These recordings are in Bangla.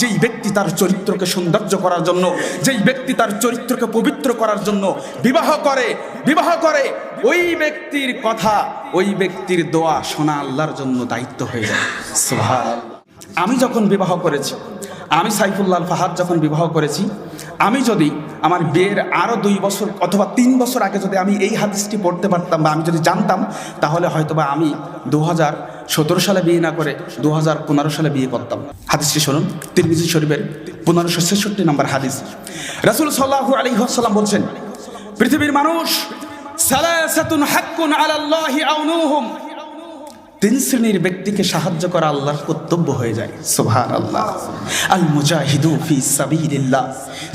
যেই ব্যক্তি তার চরিত্রকে সৌন্দর্য করার জন্য, যেই ব্যক্তি তার চরিত্রকে পবিত্র করার জন্য বিবাহ করে বিবাহ করে, ওই ব্যক্তির কথা, ওই ব্যক্তির দোয়া শোনা আল্লাহর জন্য দায়িত্ব হয়ে যায়। আমি যখন বিবাহ করেছি, আমি সাইফুল্লাহ ফাহাদ যখন বিবাহ করেছি, আমি যদি আমার বিয়ের আরও দুই বছর অথবা তিন বছর আগে যদি আমি এই হাদিসটি পড়তে পারতাম বা আমি যদি জানতাম, তাহলে হয়তোবা আমি দু হাজার সতেরো সালে বিয়ে না করে দু হাজার পনেরো সালে বিয়ে করতাম। হাদিসটি শুনুন, তিরমিজি শরীফের পনেরোশো ছেষট্টি নম্বর হাদিস। রাসুল সাল্লাহ আলী সাল্লাম বলছেন, পৃথিবীর মানুষ সালাসাতুন হাক্কুন আলাল্লাহি আউনুহুম তিন শ্রেণির ব্যক্তিকে সাহায্য করা আল্লাহর কর্তব্য হয়ে যায়। সোহান আল্লাহ আল মুজাহিদু ফি সাবিলিল্লাহ।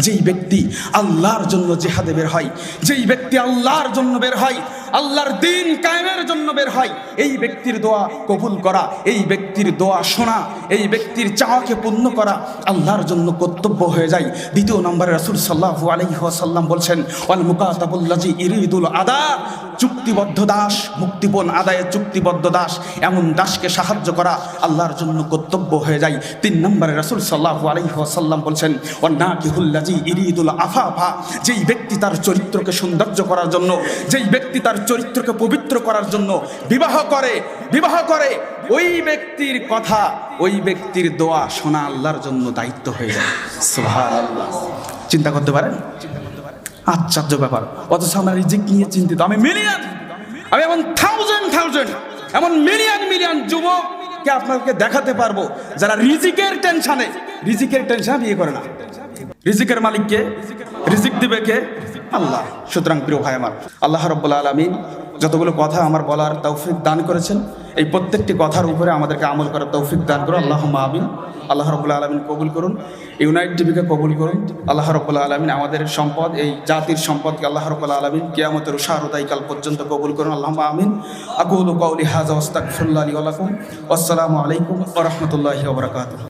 যেই ব্যক্তি আল্লাহর জন্য জেহাদে বের হয়, যেই ব্যক্তি আল্লাহর জন্য বের হয় আল্লাহর দিন কায়েমের জন্য বের হয়। এই ব্যক্তির দোয়া কবুল করা, এই ব্যক্তির দোয়া শোনা, এই ব্যক্তির চাওয়াকে পূর্ণ করা আল্লাহর জন্য কর্তব্য হয়ে যায়। দ্বিতীয় নম্বরে রাসূল সাল্লাল্লাহু আলাইহি ওয়াসাল্লাম বলছেন, ওয়াল মুকাতাবুল্লাজি ইরিদুল আদা চুক্তিবদ্ধ দাস, মুক্তিপণ আদায়ের চুক্তিবদ্ধ দাস, এমন দাসকে সাহায্য করা আল্লাহর জন্য কর্তব্য হয়ে যায়। তিন নম্বরে রাসূল সাল্লাল্লাহু আলাইহি ওয়াসাল্লাম বলছেন ওয়ান্নাকিহুল্লাজি ইরিদুল আফাফা যেই ব্যক্তি তার চরিত্রকে সৌন্দর্য করার জন্য, যেই ব্যক্তি তার চরিত্রকে পবিত্র করার জন্য বিবাহ করে বিবাহ করে। ওই ব্যক্তির কথা, ওই ব্যক্তির দোয়া শোনা আল্লাহর জন্য দায়িত্ব হয়ে যায়। চিন্তা করতে পারেন? আশ্চর্য ব্যাপার। অথচ আমরা রিজিক নিয়ে চিন্তিত। আমি মিলিয়ন আমি এমন থাউজেন্ড থাউজেন্ড এমন মিলিয়ন মিলিয়ন যুবককে আপনাকে দেখাতে পারব যারা রিজিকের টেনশনে রিজিকের টেনশন বিয়ে করে না। রিজিকের মালিককে, রিজিক দিবে কে? আল্লাহ, সুতরাং প্রিয় ভাই আমার, আল্লাহ রব্বুল আলমিন যতগুলো কথা আমার বলার তৌফিক দান করেছেন, এই প্রত্যেকটি কথার উপরে আমাদেরকে আমল করার তৌফিক দান করুন আল্লাহ আমিন। আল্লাহ রব্বুল আলমিন কবুল করুন, ইউনাইট টিভিকে কবুল করুন, আল্লাহ রব্বুল আলমিন আমাদের সম্পদ, এই জাতির সম্পদকে আল্লাহ রব্বুল আলমিন কেয়ামতের উষারদাইকাল পর্যন্ত কবুল করুন আল্লাহ আমিন। আকুল কৌলি হাজা ওস্তাক আলী আলাকুম আসসালামু আলাইকুম ওরহমতুল্লাহি ওবরাকাতুহ